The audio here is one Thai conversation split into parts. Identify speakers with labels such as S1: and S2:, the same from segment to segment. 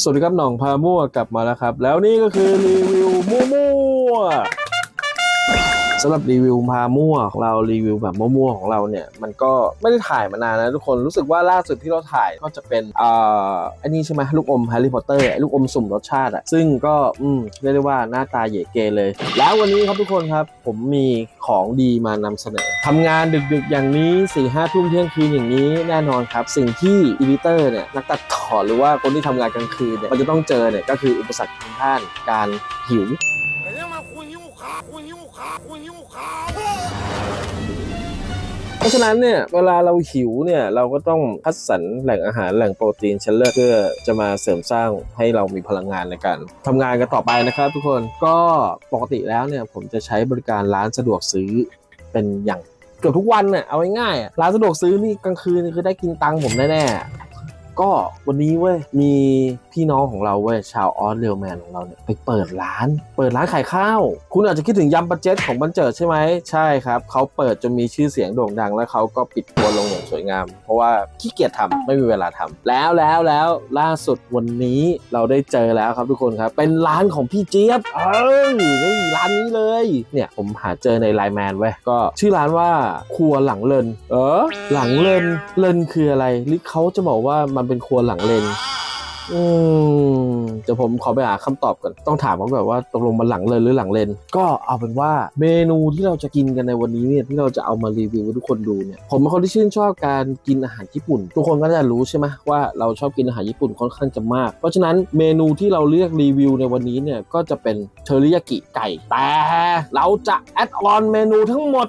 S1: สวัสดีครับหน่องพามั่วกลับมาแล้วครับ แล้วนี่ก็คือรีวิวมั่วมั่ว สำหรับรีวิวพามั่วของเรารีวิวแบบมั่วๆของเราเนี่ยมันก็ไม่ได้ถ่ายมานานนะทุกคนรู้สึกว่าล่าสุดที่เราถ่ายก็จะเป็นอ่าอันนี้ใช่ไหมลูกอมแฮร์รี่พอตเตอร์ลูกอมสุ่มรสชาติอะซึ่งก็อืมเรียกได้ว่าหน้าตาเหยเกเลย แล้ววันนี้ครับทุกคนครับ ผมมีของดีมานำเสนอทำงานดึกๆอย่างนี้4ี่ห้าทุ่มเที่ยงคืนอย่างนี้แน่นอนครับ สิ่งที่อีดิเตอร์เนี่ยนักตัดต่อหรือว่าคนที่ทำงานกลางคืนเนี่ยมันจะต้องเจอเนี่ยก็คืออุปสรรคทางด้านการหิว
S2: คุณหิวขาคุณหิวขาว
S1: เพราะฉะนั้นเนี่ยเวลาเราหิวเนี่ยเราก็ต้องคัดสรรแหล่งอาหารแหล่งโปรตีนชั้นเลิศเพื่อจะมาเสริมสร้างให้เรามีพลังงานในการทำงานกันต่อไปนะครับ ทุกคนก็ปกติแล้วเนี่ยผมจะใช้บริการร้านสะดวกซื้อเป็นอย่างเกือบทุกวันเนี่ยเอาง่ายๆอะร้านสะดวกซื้อนี่กลางคืนนี่คือได้กินตังค์ผมแน่ๆ ก็วันนี้เว้ยมีพี่น้องของเราเว้ยชาวออสเรลแมนของเราเนี่ยไปเปิดร้าน เปิดร้านขายข้าว คุณอาจจะคิดถึงยำบัจเจ็ตของบันเจิดใช่ไหมใช่ครับเขาเปิดจนมีชื่อเสียงโด่งดัง แล้วเขาก็ปิดตัวลงอย่างสวยงาม เพราะว่าขี้เกียจทำไม่มีเวลาทำแล้วแล้วแล้วล่าสุดวันนี้เราได้เจอแล้วครับทุกคนครับ เป็นร้านของพี่เจี๊ยบเออนี่ร้านนี้เลยเนี่ยผมหาเจอในไลน์แมนเว้ยก็ชื่อร้านว่าครัวหลังเลนเออหลังเลนเลนคืออะไรหรือเขาจะบอกว่ามันเป็นครัวหลังเลน อืมเดี๋ยวผมขอไปหาคำตอบก่อนต้องถามว่าแบบว่าตกลงมันหลังเลนหรือหลังเลน ก็เอาเป็นว่าเมนูที่เราจะกินกันในวันนี้เนี่ยที่เราจะเอามารีวิวให้ทุกคนดูเนี่ยผมเป็นคนที่ชื่นชอบการกินอาหารญี่ปุ่น ทุกคนก็จะรู้ใช่ไหมว่าเราชอบกินอาหารญี่ปุ่นค่อนข้างจะมาก เพราะฉะนั้นเมนูที่เราเลือกรีวิวในวันนี้เนี่ยก็จะเป็นเทอริยากิไก่แต่เราจะแอดออนเมนูทั้งหมด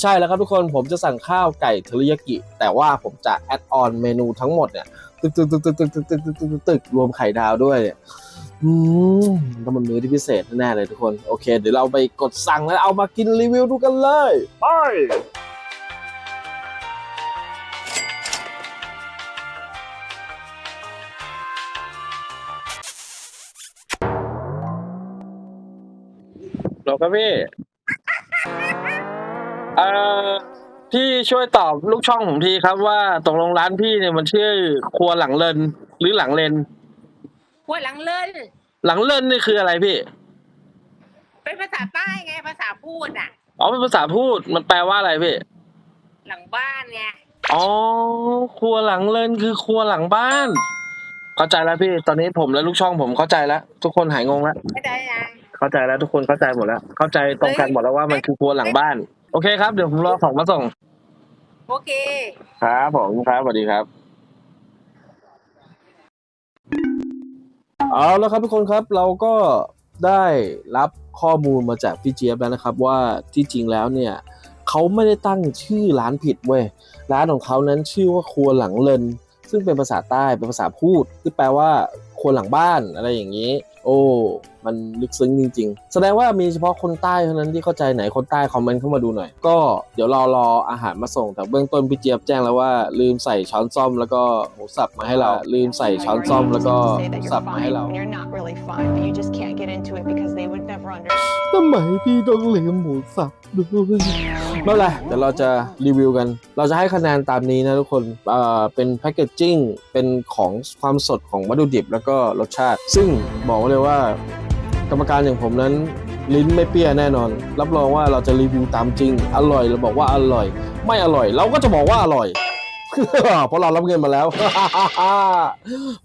S1: ใช่แล้วครับทุกคนผมจะสั่งข้าวไก่เทริยากิ แต่ว่าผมจะแอดออนเมนูทั้งหมดเนี่ยตึกตึกตึกตึกตึกตึกตึกตึกตึกตึกรวมไข่ดาวด้วยเนี่ยอืมต้องมันมื้อที่พิเศษแน่เลยทุกคน โอเค เดี๋ยวเราไปกดสั่งแล้วเอามากินรีวิวดูกันเลยไปหรอครับพี่ เอ่อพี่ช่วยตอบลูกช่องผมทีครับว่าตกลงร้านพี่เนี่ยมันชื่อครัวหลังเลนหรือหลังเลน
S3: หัวหลังเลิน
S1: หลังเลนนี่คืออะไรพี่
S3: เป็นภาษาใต้ไงภาษาพูดอะ
S1: อ๋อเป็นภาษาพูดมันแปลว่าอะไรพี่
S3: หลังบ้านไง
S1: อ๋อครัวหลังเลนคือครัวหลังบ้าน เข้าใจแล้วพี่ ตอนนี้ผมและลูกช่องผมเข้าใจแล้ว ทุกคนหายงงแล้ว
S3: ไม่ได้ยัง
S1: เข้าใจแล้วทุกคนเข้าใจหมดแล้ว เข้าใจตรงกันหมดแล้วว่ามันคือครัวหลังบ้าน โอเคครับ เดี๋ยวผมรอของมาส่ง
S3: โอเค
S1: ครับผมครับสวัสดีครับ เอาแล้วครับทุกคนครับเราก็ได้รับข้อมูลมาจากพี่เจี๊ยบแล้วนะครับ ว่าที่จริงแล้วเนี่ยเขาไม่ได้ตั้งชื่อร้านผิดเว้ยร้านของเขานั้นชื่อว่าครัวหลังเลนซึ่งเป็นภาษาใต้เป็นภาษาพูดที่แปลว่าครัวหลังบ้านอะไรอย่างนี้ โอ้ มันลึกซึ้งจริง ๆ แสดงว่ามีเฉพาะคนใต้เท่านั้นที่เข้าใจไหนคนใต้คอมเมนต์เข้ามาดูหน่อย ก็เดี๋ยวรอรออาหารมาส่ง แต่เบื้องต้นพี่เจี๊ยบแจ้งแล้วว่าลืมใส่ช้อนซ่อมแล้วก็หมูสับมาให้เรา ลืมใส่ช้อนซ่อมแล้วก็หมูสับมาให้เรา
S4: And you're not really fine, but you just can't get into it because they would never understand.
S1: ทำไมพี่ต้องลืมหมูสับด้วย ไม่เป็นไรเดี๋ยวเราจะรีวิวกัน เราจะให้คะแนนตามนี้นะทุกคนเอ่อเป็นแพคเกจจิ้งเป็นของความสดของวัตถุดิบแล้วก็รสชาติ ซึ่งบอกไว้เลยว่ากรรมการอย่างผมนั้นลิ้นไม่เปี้ยแน่นอน รับรองว่าเราจะรีวิวตามจริง อร่อยเราบอกว่าอร่อย ไม่อร่อย เราก็จะบอกว่าอร่อย เพราะเรารับเงินมาแล้ว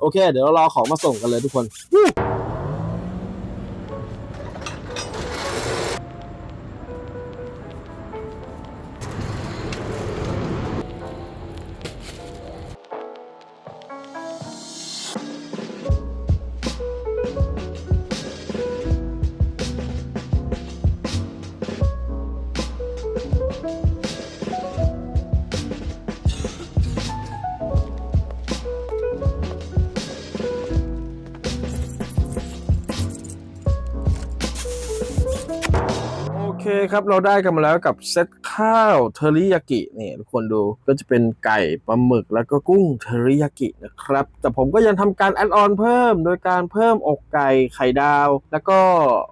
S1: โอเค เดี๋ยวเรารอของมาส่งกันเลยทุกคน เคครับ เราได้กันมาแล้วกับเซตข้าวเทอริยากินี่ทุกคนดูก็จะเป็นไก่ปลาหมึกแล้วก็กุ้งเทอริยากินะครับ แต่ผมก็ยังทำการแอดออนเพิ่ม โดยการเพิ่มอกไก่ไข่ดาว แล้วก็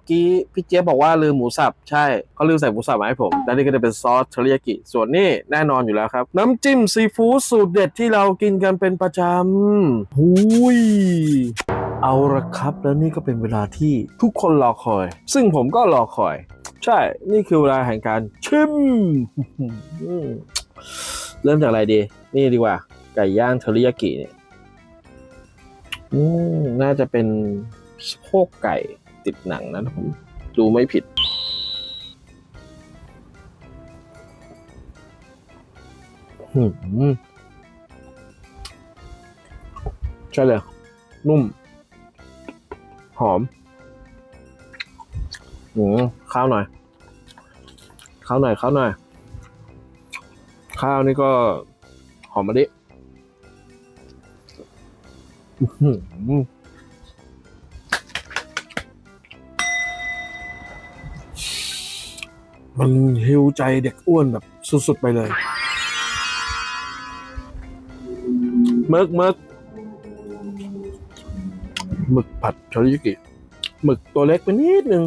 S1: กี้พี่เจ๊บบอกว่าลืมหมูสับใช่เขาลืมใส่หมูสับมาให้ผมและนี่ก็จะเป็นซอสเทอริยากิส่วนนี้แน่นอนอยู่แล้วครับ น้ำจิ้มซีฟู้ดสูตรเด็ดที่เรากินกันเป็นประจำหุยเอาละครับ แล้วนี่ก็เป็นเวลาที่ทุกคนรอคอย ซึ่งผมก็รอคอย ใช่ นี่คือเวลาแห่งการชิม เริ่มจากอะไรดี นี่ดีกว่า ไก่ย่างเทอริยากิเนี่ยน่าจะเป็นสะโพกไก่ติดหนังนะผมดูไม่ผิด ใช่เลย นุ่ม หอม หืมข้าวหน่อย ข้าวหน่อยข้าวหน่อย ข้าวนี่ก็หอมมะลิมันหิวใจเด็กอ้วนแบบสุด ๆ ไปเลยเมิกเมิกหมึกผัดเทอริยากิหมึกตัวเล็กไปนิดนึง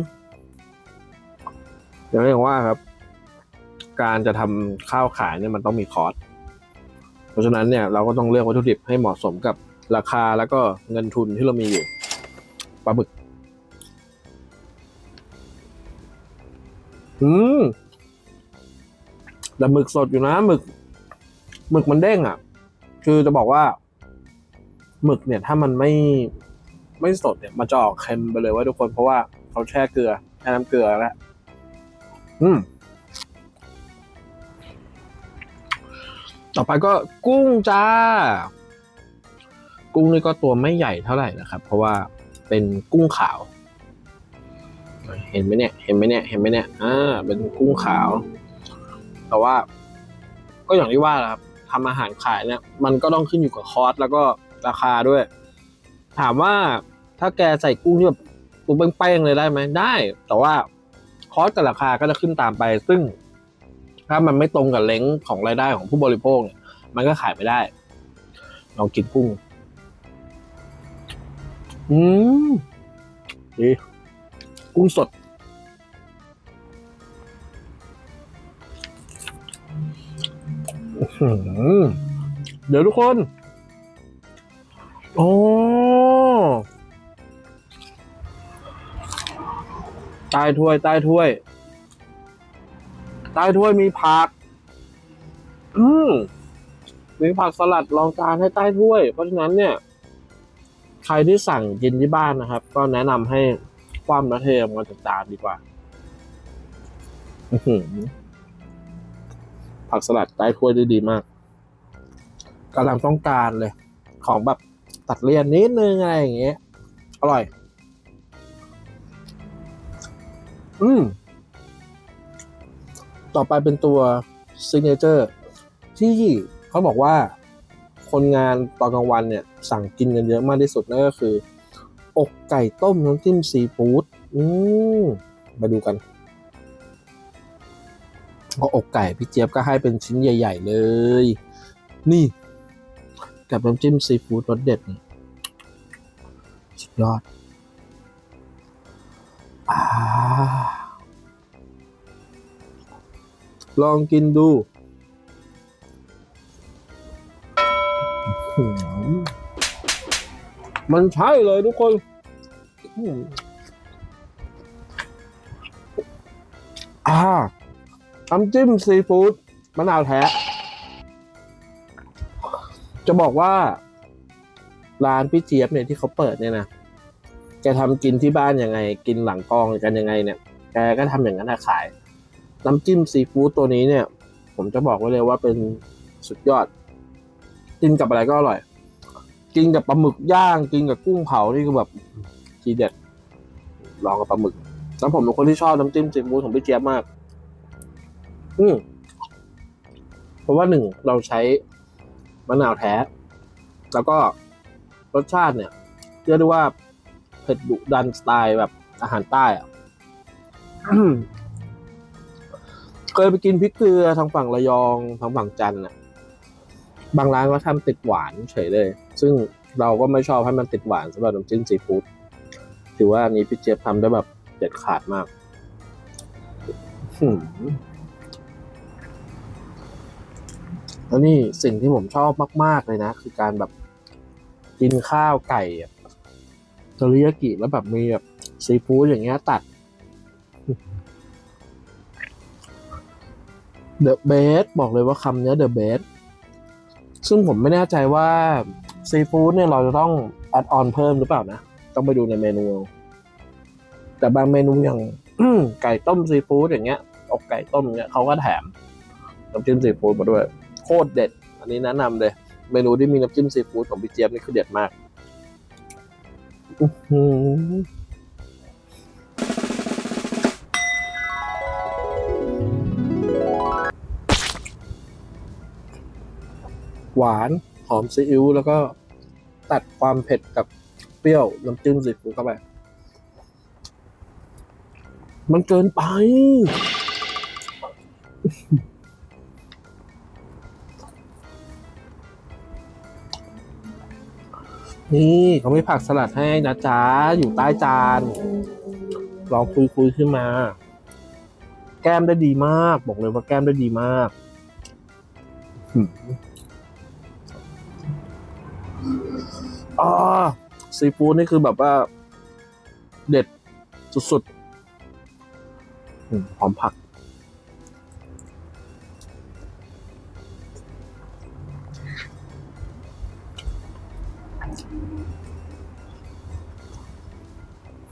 S1: อย่างที่ผมว่าครับ การจะทำข้าวขายเนี่ยมันต้องมีคอร์สเพราะฉะนั้นเนี่ยเราก็ต้องเลือกวัตถุดิบให้เหมาะสมกับราคาแล้วก็เงินทุนที่เรามีอยู่ปลาหมึก อืมแต่หมึกสดอยู่นะหมึกหมึกมันเด้งอะ คือจะบอกว่าหมึกเนี่ย ถ้ามันไม่ไม่สดเนี่ยมันจะออกเค็มไปเลยว่าทุกคนเพราะว่าเขาแช่เกลือแช่น้ำเกลือแล้ว อืมต่อไปก็กุ้งจ้า กุ้งนี่ก็ตัวไม่ใหญ่เท่าไหร่นะครับ เพราะว่าเป็นกุ้งขาว เห็นไหมเนี่ย เห็นไหมเนี่ย เห็นไหมเนี่ย อ่า เป็นกุ้งขาว แต่ว่า ก็อย่างที่ว่าครับทำอาหารขายเนี่ย มันก็ต้องขึ้นอยู่กับคอสแล้วก็ราคาด้วย ถามว่าถ้าแกใส่กุ้งที่แบบตัวเป้งๆเลยได้ไหมได้ แต่ว่า คอสกับราคาก็จะขึ้นตามไป ซึ่ง ถ้ามันไม่ตรงกับเล้งของรายได้ของผู้บริโภคเนี่ยมันก็ขายไม่ได้ลองกินกุ้ง อืมดีกุ้งสด เดี๋ยวทุกคน โอ้ ต้ถ้วย ใต้ถ้วย ใต้ถ้วยมีผัก อืมมีผักสลัดรองจานให้ใต้ถ้วย เพราะฉะนั้นเนี่ย ใครที่สั่งกินที่บ้านนะครับ ก็แนะนำให้ความระเทมกันจากจานดีกว่าผักสลัดใต้ถ้วยได้ดีมากกำลังต้องการเลย ของแบบตัดเลี่ยนนิดนึงอะไรอย่างเงี้ย อร่อย อืม ต่อไปเป็นตัว Signature ที่เขาบอกว่า คนงานตอนกลางวันเนี่ย สั่งกินกันเยอะมากที่สุดนั่นก็คือ อกไก่ต้มน้ำจิ้มซีฟู้ดอืมมาดูกันพราะอกไก่พี่เจี๊ยบก็ให้เป็นชิ้นใหญ่ ๆ เลย นี่ กับน้ำจิ้มซีฟู้ดรสเด็ดนี่สุดยอดอา ลองกินดูมันใช่เลยทุกคน อ่าน้ำจิ้มซีฟู้ดมะนาวแท้ จะบอกว่า ร้านพี่เจี๊ยบเนี่ยที่เขาเปิดเนี่ยนะ ทำกินที่บ้านยังไง กินหลังกองกันยังไงเนี่ยแกก็ทำอย่างนั้นนะขาย น้ำจิ้มซีฟู้ดตัวนี้เนี่ย ผมจะบอกไว้เลยว่าเป็นสุดยอด กินกับอะไรก็อร่อย กินกับปลาหมึกย่าง กินกับกุ้งเผานี่คือแบบทีเด็ดลองกับปลาหมึกแล้วผมเป็นคนที่ชอบน้ำจิ้มซีฟู้ดของพี่เจี๊ยบมาก อืมเพราะว่าหนึ่งเราใช้มะนาวแท้ แล้วก็รสชาติเนี่ยเรียกได้ว่า ผ็ดดุดันสไตล์แบบอาหารใต้อะเคยไปกินพริกเกลือทางฝั่งระยองทางฝั่งจันทร์อะบางร้านก็ทำติดหวานเฉยเลย ซึ่งเราก็ไม่ชอบให้มันติดหวานสำหรับน้ำจิ้มซีฟู้ดถือว่าอันนี้พี่เจี๊ยบทำได้แบบเด็ดขาดมากหืมแล้วนี่สิ่งที่ผมชอบมาก ๆ เลยนะ คือการแบบกินข้าวไก่อะ ทริยากิแล้วแบบมีแบบซีฟู้ดอย่างเงี้ยตัดเดอะเบสบอกเลยว่าคำเนี้เดอะเบสซึ่งผมไม่แน่ใจว่าซีฟู้ดเนี่ยเราจะต้องแอดออนเพิ่มหรือเปล่านะ ต้องไปดูในเมนู แต่บางเมนูอย่างไก่ต้มซีฟู้ดอย่างเงี้ยอกไก่ต้มเงี้ยเขาก็แถมน้ำจิ้มซีฟู้ดมาด้วย โคตรเด็ด อันนี้แนะนำเลย เมนูที่มีน้ำจิ้มซีฟู้ดของพี่เจี๊ยบนี่คือเด็ดมาก อื้อหือหวานหอมซีอิ๊วแล้วก็ตัดความเผ็ดกับเปรี้ยวน้ำจิ้มซีฟู้ดเข้าไป มันเกินไป นี่เขาไม่ผักสลัดให้นะจ๊ะ อยู่ใต้จาน ลองคุยคุยขึ้นมา แก้มได้ดีมาก บอกเลยว่าแก้มได้ดีมากอ๋อซีฟู้ดนี่คือแบบว่า เด็ดสุดๆหอมผัก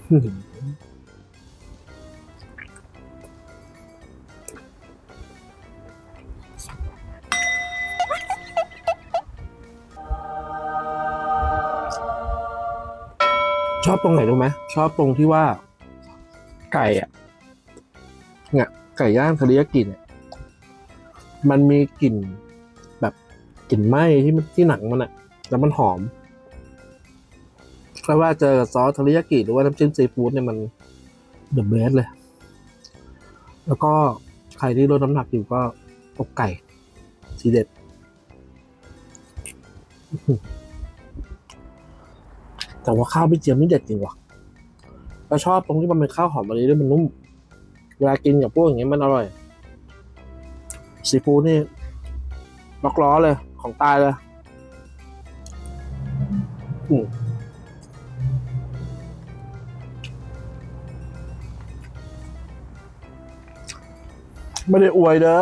S1: ชอบตรงไหนรู้ไหมชอบตรงที่ว่า ไก่อะเนี่ยไก่ย่างเทริยากิเนี่ยมันมีกลิ่นแบบกลิ่นไหม้ที่มันที่หนังมันอะแล้วมันหอม ไม่ว่าเจอกับซอสทริยากิหรือว่าน้ำจิ้มซีฟู้ดเนี่ยมันเดอะเบสเลย แล้วก็ใครที่ลดน้ำหนักอยู่ก็อกไก่ทีเด็ด แต่ว่าข้าวพี่เจียมนี่เด็ดจริงว่ะเราชอบตรงที่มันเป็นข้าวหอมมะลิด้วยมันนุ่ม เวลากินกับพวกอย่างเงี้ยมันอร่อยซีฟู้ดนี่ล็อกล้อเลยของตายเลย ไม่ได้อวยเด้อ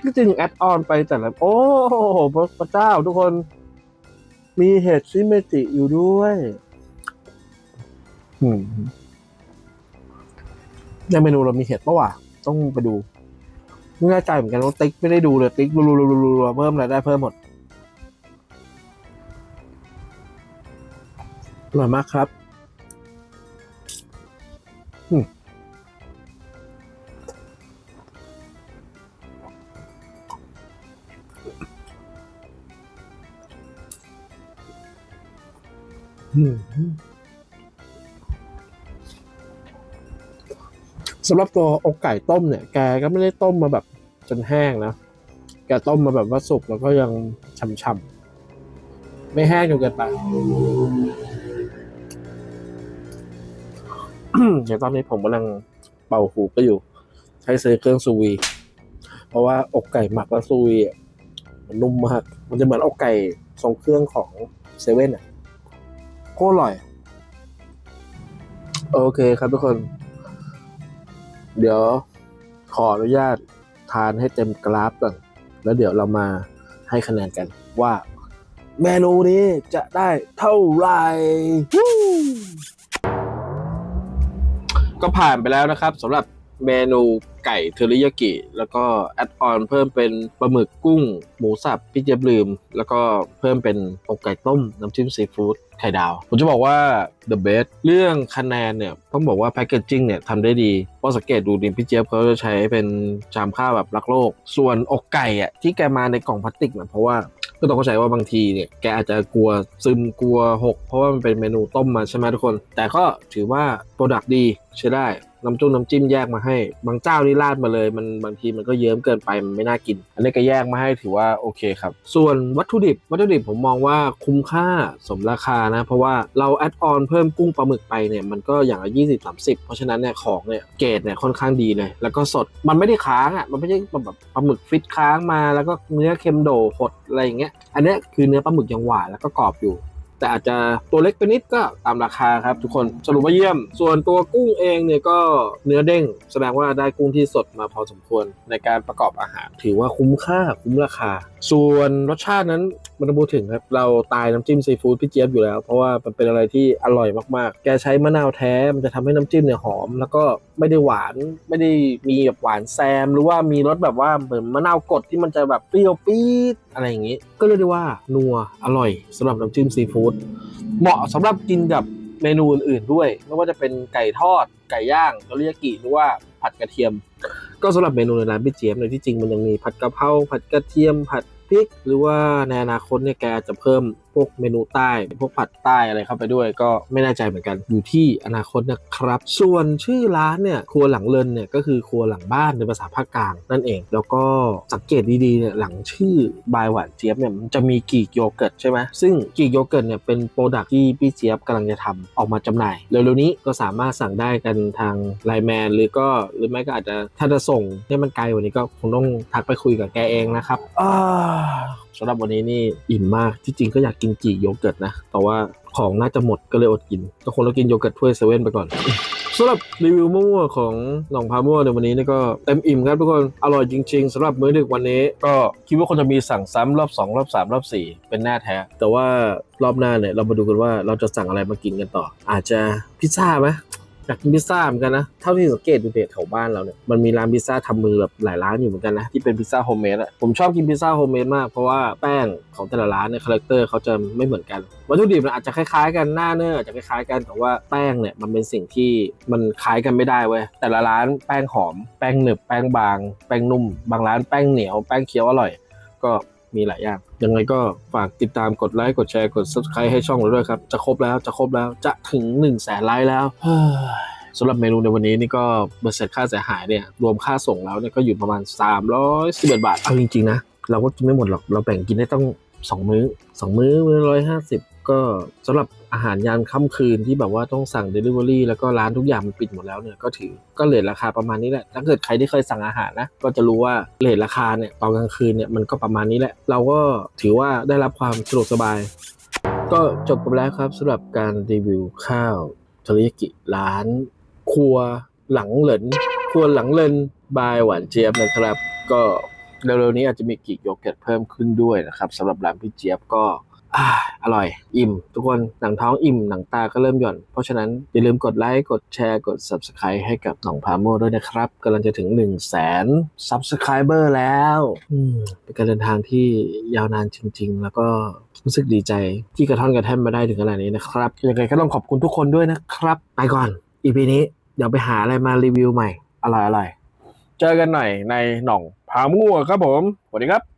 S1: ที่จริงแอดออนไปแต่ละ โอ้โหพระเจ้าทุกคน มีเห็ดซิเมจิอยู่ด้วยอืมในเมนูเรามีเห็ดปะวะต้องไปดู ไม่แน่ใจเหมือนกันว่าติ๊กไม่ได้ดูเลยติ๊กรัวๆเพิ่มอะไรได้เพิ่มหมด ร่อยมากครับสำหรับตัวอกไก่ต้มเนี่ย แกก็ไม่ได้ต้มมาแบบจนแห้งนะ แกต้มมาแบบว่าสุกแล้วก็ยังฉ่ำๆ ไม่แห้งจนเกินไป เดี๋ยวตอนนี้ผมกำลังเป่าหูก็อยู่ ใช้ซื้อเครื่องซูวี เพราะว่าอกไก่หมักแล้วซูวีอะมันนุ่มมาก มันจะเหมือนอกไก่ทรงเครื่องของเซเว่นอะโคตรอร่อย โอเคครับทุกคน เดี๋ยวขออนุญาตทานให้เต็มกราฟก่อน แล้วเดี๋ยวเรามาให้คะแนนกันว่า เมนูนี้จะได้เท่าไหร่ ก็ผ่านไปแล้วนะครับสำหรับเมนู ไก่เทอริยากิ แล้วก็แอดออนเพิ่มเป็นปลาหมึกกุ้ง หมูสับพี่เจี๊ยบลืม แล้วก็เพิ่มเป็นอกไก่ต้ม น้ำจิ้มซีฟู้ดไข่ดาว ผมจะบอกว่า the best เรื่องคะแนนเนี่ย ต้องบอกว่าแพ c เกจจิ้งเนี่ยทำได้ดีเพราะสังเกตดูดิพี่เจี๊ยบเขาจะใช้เป็นชามข้าวแบบรักโลก ส่วนอกไก่อะที่แกมาในกล่องพลาสติกเนี่ยเพราะว่าก็ต้องเข้าใจว่าบางทีเนี่ยแกอาจจะกลัวซึมกลัวหก เพราะว่ามันเป็นเมนูต้มมาใช่ไหมทุกคน แต่ก็ถือว่าโปรดักต์ดีใช้ได้ น้ำจุ้งน้ำจิ้มแยกมาให้ บางเจ้านี่ราดมาเลย มันบางทีมันก็เยิ้มเกินไปมันไม่น่ากิน อันนี้ก็แยกมาให้ถือว่าโอเคครับ ส่วนวัตถุดิบวัตถุดิบผมมองว่าคุ้มค่าสมราคานะ เพราะว่าเราแอดออนเพิ่มกุ้งปลาหมึกไปเนี่ยมันก็อย่างละ20 30เพราะฉะนั้นเนี่ยของเนี่ยเกรดเนี่ยค่อนข้างดีเลยแล้วก็สดมันไม่ได้ค้างอะมันไม่ใช่แบบปลาหมึกฟิตค้างมา แล้วก็เนื้อเค็มโดหดอะไรอย่างเงี้ยอันนี้คือเนื้อปลาหมึกยังหวานแล้วก็กรอบอยู่ แต่อาจจะตัวเล็กไปนิดก็ตามราคาครับทุกคนสรุปว่าเยี่ยม ส่วนตัวกุ้งเองเนี่ยก็เนื้อเด้ง แสดงว่าได้กุ้งที่สดมาพอสมควรในการประกอบอาหาร ถือว่าคุ้มค่าคุ้มราคา ส่วนรสชาตินั้นมันต้องพูดถึงครับ เราตายน้ำจิ้มซีฟู้ดพี่เจี๊ยบอยู่แล้ว เพราะว่ามันเป็นอะไรที่อร่อยมากๆ แกใช้มะนาวแท้มันจะทำให้น้ำจิ้มเนี่ยหอม แล้วก็ ไม่ได้หวานไม่ได้มีแบบหวานแซม หรือว่ามีรสแบบว่าเหมือนมะนาวกดที่มันจะแบบเปรี้ยวปี๊ดอะไรอย่างนี้ ก็เรียกได้ว่านัวอร่อยสำหรับน้ำจิ้มซีฟู้ดเหมาะสำหรับกินกับเมนูอื่นๆด้วย ไม่ว่าจะเป็นไก่ทอด ไก่ย่างเกาหลียากิหรือว่าผัดกระเทียม ก็สำหรับเมนูในร้านพี่เจี๊ยบในที่จริงมันยังมีผัดกะเพราผัดกระเทียมผัดพริก หรือว่าในอนาคตเนี่ยแกจะเพิ่ม วกเมนูใต้ พวกผัดใต้อะไรเข้าไปด้วย ก็ไม่แน่ใจเหมือนกันอยู่ที่อนาคตนะครับ ส่วนชื่อร้านเนี่ยครัวหลังเลินเนี่ยก็คือครัวหลังบ้านในภาษาภาคกลางนั่นเอง แล้วก็สังเกตดีๆเนี่ยหลังชื่อบายหวานเจี๊ยบเนี่ยมันจะมีกีกโยเกิร์ตใช่ไหมซึ่งกีกโยเกิร์ตเนี่ยเป็นโปรดักที่พี่เจี๊ยบกำลังจะทำออกมาจำหน่ายเร็วๆนี้ก็สามารถสั่งได้กันทางไลน์แมนหรือก็หรือไม่ก็อาจจะถ้าจะส่งเนี่ยมันไกลกว่านี้ก็คงต้องทักไปคุยกับแกเองนะครับ สำหรับวันนี้นี่อิ่มมากที่จริงก็อยากกินกีโยเกิร์ตนะ แต่ว่าของน่าจะหมดก็เลยอดกินก็คงต้องกินโยเกิร์ตถ้วยเซเว่นไปก่อนสำหรับรีวิวมั่วของหนองพามั่วในวันนี้นี่ก็เต็มอิ่มครับทุกคนอร่อยจริงๆสำหรับมื้อดึกวันนี้ ก็คิดว่าคนจะมีสั่งซ้ำรอบ 2 รอบ 3 รอบ 4 เป็นแน่แท้ แต่ว่ารอบหน้าเนี่ยเรามาดูกันว่าเราจะสั่งอะไรมากินกันต่อ อาจจะพิซซ่าไหม อยากกินพิซซ่าเหมือนกันนะ เท่าที่สังเกตดูเนี่ยแถวบ้านเราเนี่ยมันมีร้านพิซซ่าทำมือแบบหลายร้านอยู่เหมือนกันนะที่เป็นพิซซ่าโฮมเมดอะผมชอบกินพิซซ่าโฮมเมดมากเพราะว่าแป้งของแต่ละร้านเนี่ยคาแรคเตอร์เขาจะไม่เหมือนกันวัตถุดิบอาจจะคล้ายๆกันหน้าเนื้ออาจจะคล้ายๆกันแต่ว่าแป้งเนี่ยมันเป็นสิ่งที่มันคล้ายกันไม่ได้เว้ยแต่ละร้านแป้งหอมแป้งหนึบแป้งบาง แป้งนุ่ม บางร้านแป้งเหนียวแป้งเคี้ยวอร่อย ก็ มีหลายอย่าง ยังไงก็ฝากติดตามกดไลค์กดแชร์กด subscribe ให้ช่องเราด้วยครับ จะครบแล้วจะครบแล้วจะถึง1นึ่งแสนไลค์แล้วสำหรับเมนูในวันนี้นี่ก็เบอร์เสร็จค่าเสียหายเนี่ยรวมค่าส่งแล้วเนี่ยก็อยู่ประมาณ311บาทเอาจริงๆนะเราก็กินไม่หมดหรอกเราแบ่งกินได้ต้อง 2มื้อ2มื้อมื้อร้อยห้าสิบก็สำหรับอาหารยามค่ำคืนที่แบบว่าต้องสั่ง Delivery แล้วก็ร้านทุกอย่างมันปิดหมดแล้วเนี่ยก็ถือก็เลทราคาประมาณนี้แหละ ถ้าเกิดใครที่เคยสั่งอาหารนะ ก็จะรู้ว่าเลทราคาเนี่ยตอนกลางคืนเนี่ยมันก็ประมาณนี้แหละ เราก็ถือว่าได้รับความสะดวกสบาย ก็จบกันแล้วครับสำหรับการรีวิวข้าวเทริยากิร้าน ครัวหลังเหลินครัวหลังเลนบายหวานเจี๊ยบนะครับ ก็ เร็วๆนี้อาจจะมีกีกโยเกิร์ตเพิ่มขึ้นด้วยนะครับสำหรับร้านพี่เจี๊ยบก็ออร่อย อิ่ม ทุกคนหนังท้องอิ่ม หนังตาก็เริ่มหย่อน เพราะฉะนั้นอย่าลืมกดไลค์ กดแชร์ กด Subscribe ให้กับหนองพาโมด้วยนะครับกำลังจะถึง 1 0 0 0 0แสน Subscriber แล้วเป็นการเดินทางที่ยาวนานจริง ๆ แล้วก็รู้สึกดีใจที่กระท่อนกระแท่นมาได้ถึงขนาดนี้นะครับยังไงก็ต้องขอบคุณทุกคนด้วยนะครับ ไปก่อน อีพีนี้เดี๋ยวไปหาอะไรมารีวิวใหม่ อร่อยๆเจอกันหน่อยในหน่อง ผามั่วครับผมสวัสดีครับ